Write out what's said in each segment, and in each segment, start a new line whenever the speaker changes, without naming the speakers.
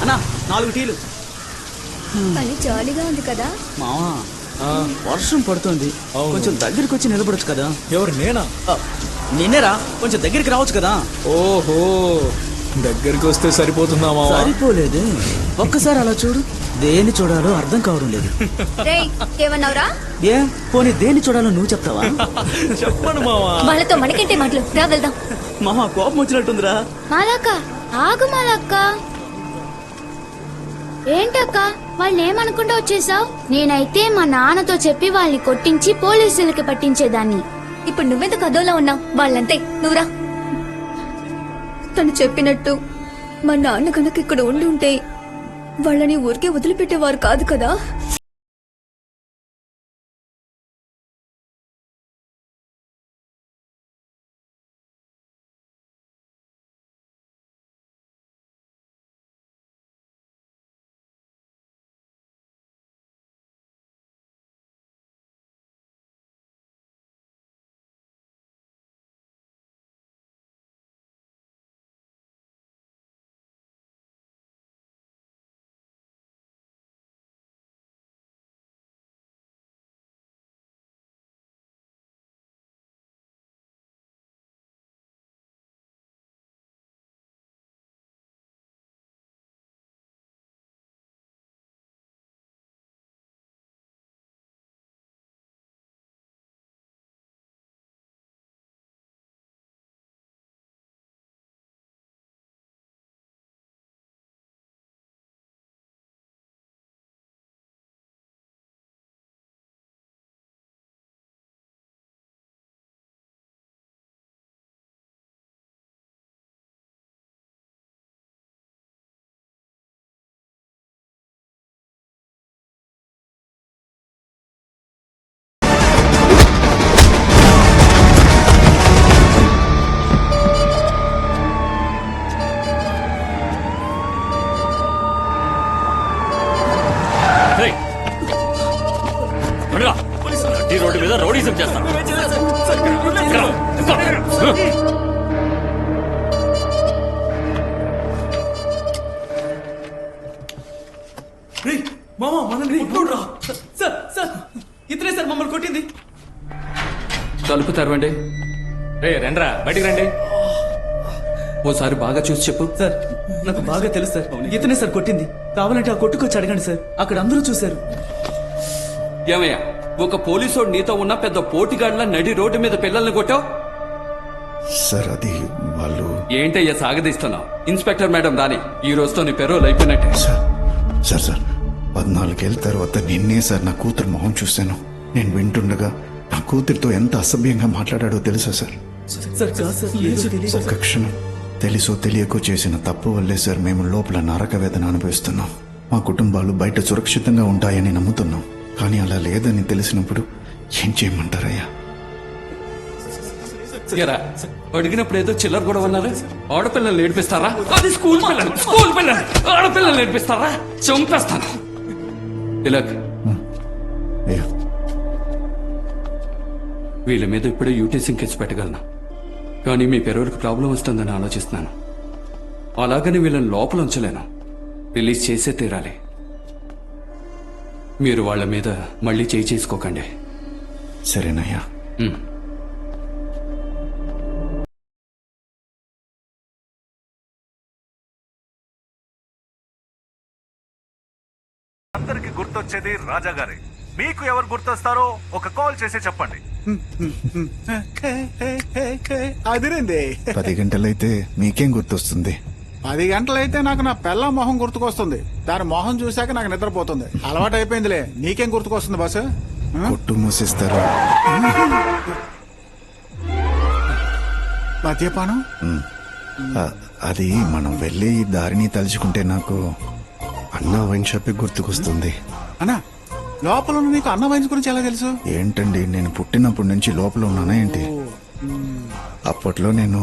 అన్నా నాలుగు టీలు
జాలీగా ఉంది కదా?
మావా వర్షం పడుతుంది. కొంచెం దగ్గరికి వచ్చి నిలబడొచ్చు కదా.
ఎవరు నేనా?
నిన్నేరా కొంచెం దగ్గరికి రావచ్చు కదా.
ఓహో దగ్గరికి వస్తే సరిపోతుందా మావా?
సరిపోలేదు. ఒక్కసారి అలా చూడు దేన్ని చూడాలో అర్థం కావడం లేదు. ఏ పోనీ దేన్ని చూడాలో నువ్వు చెప్తావా?
చెప్పండి మావా.
వాళ్ళతో మనకంటే మాటలు రా వెళ్దాం.
మామ కోపం వచ్చినట్టుందిరా.
మాలక్క ఆగు మాలక్క. ఏంటక్క వాళ్ళు ఏమనుకుంటా వచ్చేసావు నేనైతే మా నాన్నతో చెప్పి వాళ్ళని కొట్టించి పోలీసులకి పట్టించేదాన్ని. ఇప్పుడు నువ్వెంత కథోలా ఉన్నావు? వాళ్ళంతే నువ్వురా. తను చెప్పినట్టు మా నాన్న కనుక ఇక్కడ ఉండి ఉంటే వాళ్ళని ఊరికే వదిలిపెట్టేవారు కాదు కదా?
తెరవండి
రే రండ్రా బయటికి రండి.
ఓసారి బాగా చూసి చెప్పు.
సార్ నాకు బాగా తెలుసు సార్. ఇతనే సార్ కొట్టింది. కావాలంటే ఆ కొట్టుకొచ్చి అడగండి సార్. అక్కడ అందరూ చూశారు.
ఏమయ్యా ఒక పోలీసోడు నీతో ఉన్న పెద్ద పోటీగాడ్ల నడి రోడ్డు మీద పిల్లల్ని కొట్టావు?
సార్ అది వాళ్ళు
ఏంటయ్యా సాగదీస్తున్నావు? ఇన్స్పెక్టర్ మేడం రాని ఈ రోజుతో నీ పెరోల్ అయిపోయినట్టే.
సార్ సార్ సార్ పద్నాలుగేళ్ళ తర్వాత నిన్నే సార్ నా కూతురు మొహం చూశాను. నేను వింటుండగా నా కూతురితో ఎంత అసభ్యంగా మాట్లాడాడో తెలుసా సార్? ఒక్క క్షణం. తెలుసో తెలియకో చేసిన తప్పు వల్లే సార్ మేము లోపల నరక వేదన అనుభవిస్తున్నాం. మా కుటుంబాలు బయట సురక్షితంగా ఉంటాయని నమ్ముతున్నాం. కానీ అలా లేదని తెలిసినప్పుడు ఏం చేయమంటారయ్యా?
అడిగినప్పుడు ఏదో చిల్లర కూడా ఉన్నారు ఆడపిల్లల్ని నేర్పిస్తారా అది స్కూల్ పిల్లలు స్కూల్ పిల్లలు. ఆడపిల్లల్ని నేర్పిస్తారా చంపేస్తాను. తిలక్.
అయ్యా.
వీళ్ళ మీద ఇప్పుడే యూటీసింగ్ కేసు పెట్టగలను. కానీ మీ పెరోల్కి ప్రాబ్లం వస్తుందని ఆలోచిస్తున్నాను. అలాగని వీళ్ళని లోపల ఉంచలేను. రిలీజ్ చేసే తీరాలి. మీరు వాళ్ళ మీద మళ్ళీ చేయి చేసుకోకండి.
సరేనయ్యా
ఉమ్.
అందరికి గుర్తొచ్చేది రాజా గారే. మీకు ఎవరు గుర్తొస్తారో ఒక కాల్ చేసి చెప్పండి.
అదిరింది
పది గంటలైతే మీకేం గుర్తొస్తుంది?
పది గంటలైతే నాకు నా పెళ్ళ మొహం గుర్తుకొస్తుంది. దాని మొహం చూశాక నాకు నిద్రపోతుంది. అలవాటు అయిపోయిందిలే నీకేం గుర్తుకొస్తుంది బస్సు?
కొట్టు మూసిస్తారు.
మద్యపానం?
అది మనం వెళ్ళి దారిని తలుచుకుంటే నాకు అన్నా వైన్ షాప్ గుర్తుకొస్తుంది.
అన్నా లోపల ఉన్న నీకు అన్న వైన్స్ గురించి ఎలా తెలుసు?
ఏంటండి నేను పుట్టినప్పటి నుంచి లోపల ఉన్నానా ఏంటి? అప్పట్లో నేను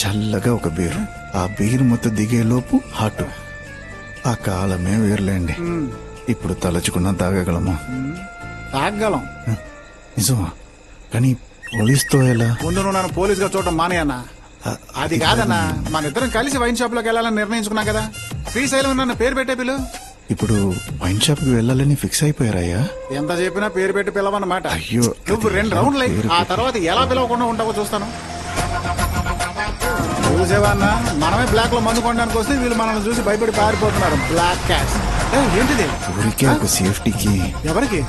చల్లగా ఒక బీరు ఆ బీరు మొత్తం దిగేలోపు హాటు. ఆ కాలమే వేర్లేండి. ఇప్పుడు తలచుకున్నా తాగగలము.
తాగలం
నిజమా? కానీ పోలీస్తో ఎలా?
ముందు నువ్వు నన్ను పోలీసుగా చూడటం మానే అన్న. అది కాదన్నా మన ఇద్దరం కలిసి వైన్ షాప్లోకి వెళ్ళాలని నిర్ణయించుకున్నాం కదా. శ్రీశైలం నన్ను పేరు పెట్టే పిలు.
ఇప్పుడు వైన్ షాప్కి వెళ్ళాలని ఫిక్స్ అయిపోయారయ్యా.
ఎంత చెప్పినా పేరు పెట్టి పిలవన్నమాట.
అయ్యో,
నువ్వు రెండు రౌండ్లు. ఆ తర్వాత ఎలా పిలవకుండా ఉంటావో చూస్తాను. చూసేవా అన్న? మనమే బ్లాక్లో మందు కొనడానికి వస్తే వీళ్ళు మనల్ని చూసి భయపడి పారిపోతున్నారు. బ్లాక్ క్యాష్ ఏంటిది?
ఊరికే ఒక సేఫ్టీకి.
ఎవరికి?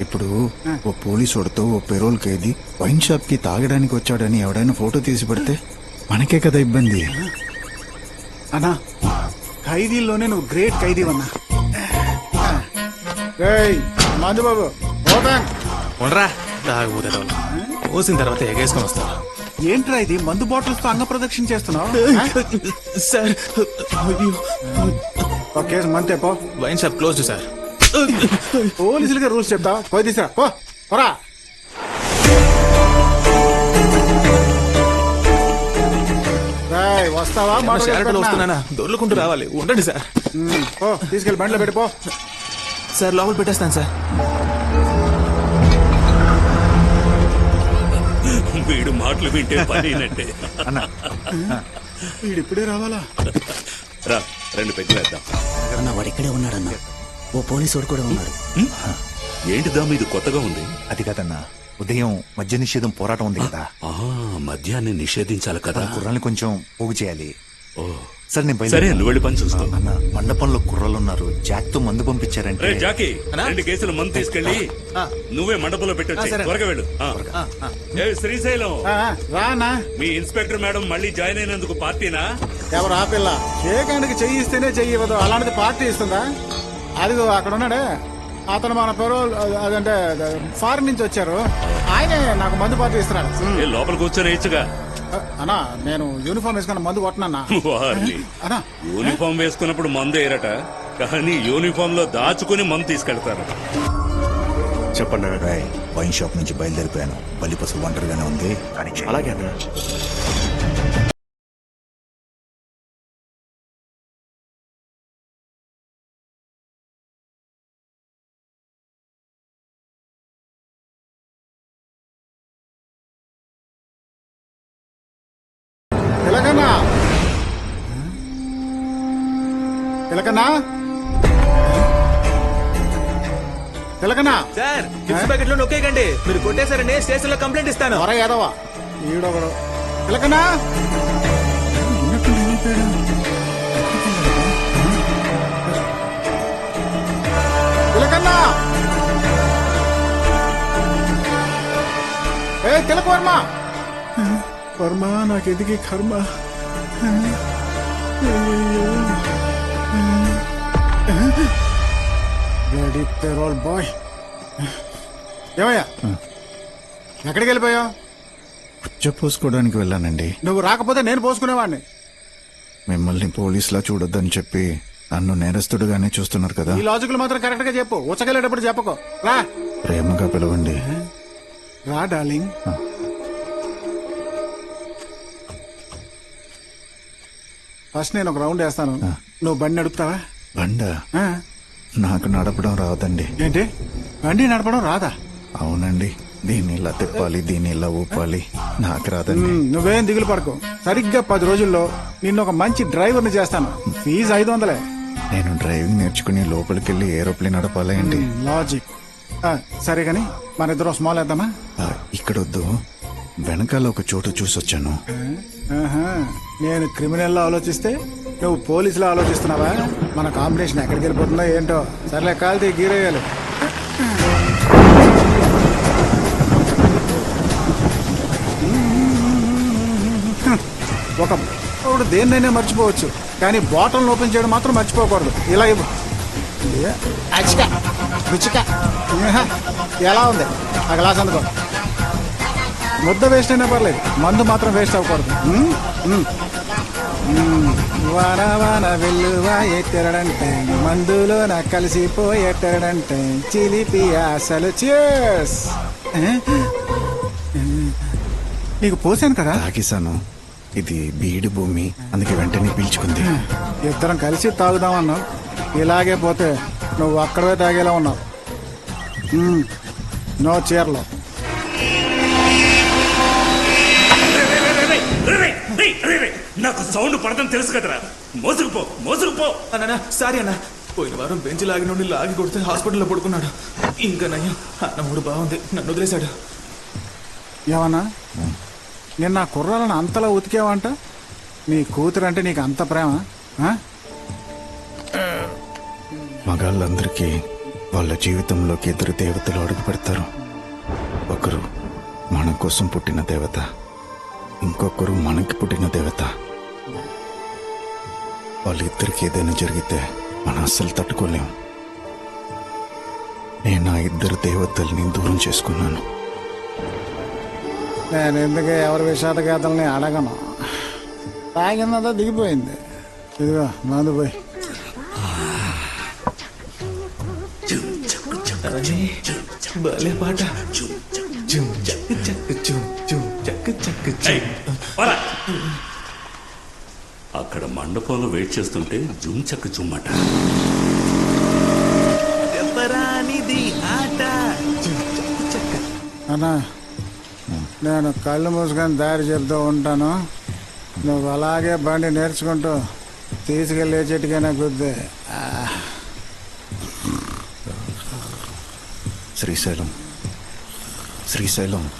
ఇప్పుడు ఓ పోలీసుడితో ఓ పెరోల్ ఖైదీ వైన్ షాప్కి తాగడానికి వచ్చాడని ఎవడైనా ఫోటో తీసి పెడితే మనకే కదా ఇబ్బంది.
అన్నా ఖైదీల్లోనే నువ్వు గ్రేట్ ఖైదీ అన్నా ఏయ్ మందు బాబు
ఉండరా పోసిన తర్వాత ఎగేసుకొని వస్తారు
ఏంట్రా ఇది? మందు బాటిల్స్తో అంగ ప్రదక్షిణ చేస్తున్నావు?
సార్
ఒక కేసు మంతే పో.
Wine shop close sir.
పోలీసులకి రూల్స్ చెప్తా పోయి తీసురా పో. పోరా. వస్తావా? మాట
షారెట్లో వస్తున్నానా? దొర్లుకుంటూ రావాలి. ఉండండి సార్.
పో తీసుకెళ్ళి బండిలో పెట్టి పో
సార్ లోపల పెట్టేస్తాను సార్.
వీడు మాటలు వింటే పని అయినట్టే.
వీడు ఇప్పుడే రావాలా?
రా రెండు పెగ్గులేద్దాం
అన్న వాడు ఇక్కడే ఉన్నాడన్న. ఓ పోలీసు వాడు కూడా ఉన్నాడు
ఏంటిదా మీది కొత్తగా ఉంది?
అది కాదన్నా. ఉదయం మద్య నిషేధం పోరాటం ఉంది కదా.
ఆ మద్యాన్ని నిషేధించాలి కదా.
కుర్రాల్ని కొంచెం పోగు చేయాలి.
ఓ.
సరే నేను
సరే నువ్వు వెళ్ళి పని చూసుకో.
అన్న మండపంలో కుర్రాళ్ళు ఉన్నారు జాక్తో మందు పంపించారంటే.
జాకీ రెండు కేసులు మందు తీసుకెళ్ళి నువ్వే మండపంలో పెట్టొచ్చి త్వరగా వెళ్ళు. ఆ. ఏ శ్రీశైలం.
రానా
మీ ఇన్స్పెక్టర్ మేడం మళ్ళీ జాయిన్ అయినందుకు పార్టీనా?
ఎవరు ఆ పిల్ల? ఏకానికి చెయ్యి ఇస్తేనే చెయ్యి ఇవ్వదు. అలాంటిది పార్టీ ఇస్తుందా? అదిగో అక్కడ ఉన్నాడే అతను మన పెరోల్ అదంటే ఫారిన్ నుంచి వచ్చారు. ఆయనే నాకు మందు పార్టీ ఇస్తున్నాడు
ఏ లోపల కూర్చొని వేయచ్చుగా
అన్నా నేను యూనిఫామ్ వేసుకున్న మందు కొట్టనన్నా.
వారిని
అన్నా.
యూనిఫామ్ వేసుకున్నప్పుడు మందు వేయరట. కానీ యూనిఫామ్లో దాచుకుని మందు తీసుకెళ్తారు.
చెప్పండి వైన్ షాప్ నుంచి బయలుదేరిపోయాను. బల్లి పసు ఒంటరిగానే ఉంది. కానీ అలాగే
తిలకన్నా తిలకన్నా? తిలకన్నా?
సార్ గిఫ్ట్ ప్యాకెట్లో నొక్కేయకండి. మీరు కొట్టేశారండి స్టేషన్లో కంప్లైంట్ ఇస్తాను.
త్వర ఏదవా ఈడొకడు తిలకన్నా? తిలకన్నా? ఏ తిలక వర్మ నాకు ఎదిగి కర్మ రెడీ పెరోల్ బాయ్ ఏమయ్యా ఎక్కడికి వెళ్ళిపోయావు
పుచ్చ పోసుకోవడానికి వెళ్ళానండి.
నువ్వు రాకపోతే నేను పోసుకునేవాడిని
మిమ్మల్ని పోలీసులా చూడొద్దని చెప్పి నన్ను నేరస్తుడుగానే చూస్తున్నారు కదా.
ఈ లాజిక్లు మాత్రం కరెక్ట్గా చెప్పు. ఉచ్చకెళ్ళేటప్పుడు చెప్పకు. రా.
ప్రేమగా పిలవండి.
రా డార్లింగ్. ఫస్ట్ నేను ఒక రౌండ్ వేస్తాను. నువ్వు బండి నడుపుతావా?
బండ?
ఆ?
నాకు నడపడం రాదండి.
ఏంటి? బండి నడపడం రాదా?
అవునండి. దీన్ని ఇలా తిప్పాలి దీన్ని ఇలా ఊపాలి. నాకు రాదండి.
ఉమ్, నువ్వేం దిగులు పడకు. సరిగ్గా పది రోజుల్లో నిన్ను ఒక మంచి డ్రైవర్ని చేస్తాను. ఫీజు ఐదు వందలే.
నేను డ్రైవింగ్ నేర్చుకుని లోపలికి వెళ్ళి ఏరోప్లేన్ నడపాలి అండి
లాజిక్ ఆ, సరే కానీ మన ఇద్దరం స్మాల్ వేద్దామా?
ఆ, ఇక్కడొద్దు. వెనకాల ఒక చోటు చూసొచ్చాను.
నేను క్రిమినల్లో ఆలోచిస్తే నువ్వు పోలీసులో ఆలోచిస్తున్నావా? మన కాంబినేషన్ ఎక్కడికి వెళ్ళిపోతుందో ఏంటో? సర్లే కాలితే గీరేయాలి ఒక ఇప్పుడు దేన్నైనా మర్చిపోవచ్చు కానీ బాటల్ ఓపెన్ చేయడం మాత్రం మర్చిపోకూడదు. ఇలా ఇవ్వు. అచ్చిక అచిక, రుచిక. ఎలా ఉంది? ఆ గ్లాస్ అందుకో. ముద్ద వేస్ట్ అయినా పర్లేదు. మందు మాత్రం వేస్ట్ అవ్వకూడదు. వాన వాన వెల్లువా ఎట్టరడంటే మందులో నా కలిసిపోయేటరంటే చిలిపి అసలు చేస్ నీకు పోసాను కదా?
తాగేశాను. ఇది బీడు భూమి అందుకే వెంటనే పీల్చుకుంది.
ఇద్దరం కలిసి తాగుదామన్నావు ఇలాగే పోతే నువ్వు అక్కడే తాగేలా ఉన్నావు. నో చీరలో.
నాకు సౌండ్ పడదని తెలుసు కదరా. మోసుకుపో మోసుకుపో.
అన్న సారీ అన్న. పోయిన వారం బెంచ్ లాగి నుండి లాగి కొడితే హాస్పిటల్లో పడుకున్నాడు. ఇంకా నయ్యం అన్న మూడు బాగుంది. నన్ను వదిలేశాడు.
ఏమన్నా? నిన్న ఆ కుర్రాలను అంతలా ఉతికేవంట? నీ కూతురు అంటే నీకు అంత ప్రేమ ఆ?
మగాళ్ళందరికీ వాళ్ళ జీవితంలోకి ఇద్దరు దేవతలు అడుగు పెడతారు. ఒకరు మన కోసం పుట్టిన దేవత. ఇంకొకరు మనకి పుట్టిన దేవత వాళ్ళిద్దరికి ఏదైనా జరిగితే మనం అస్సలు తట్టుకోలేం నేను ఆ ఇద్దరు దేవతల్ని దూరం చేసుకున్నాను
నేను ఎందుకు ఎవరి విషాదగాథల్ని అడగను తాగిందంతా దిగిపోయింది ఇదిగో మందు పోయి
భలే పాట
అక్కడ మండపంలో వెయిట్ చేస్తుంటే జుమ్ చక్క జుమ్మట
అన్నా నేను కళ్ళు మూసుకొని దారి చెప్తూ ఉంటాను. నువ్వు అలాగే బండి నేర్చుకుంటూ తీసుకెళ్ళే చెట్టుకైనా గుద్దే.
శ్రీశైలం. శ్రీశైలం.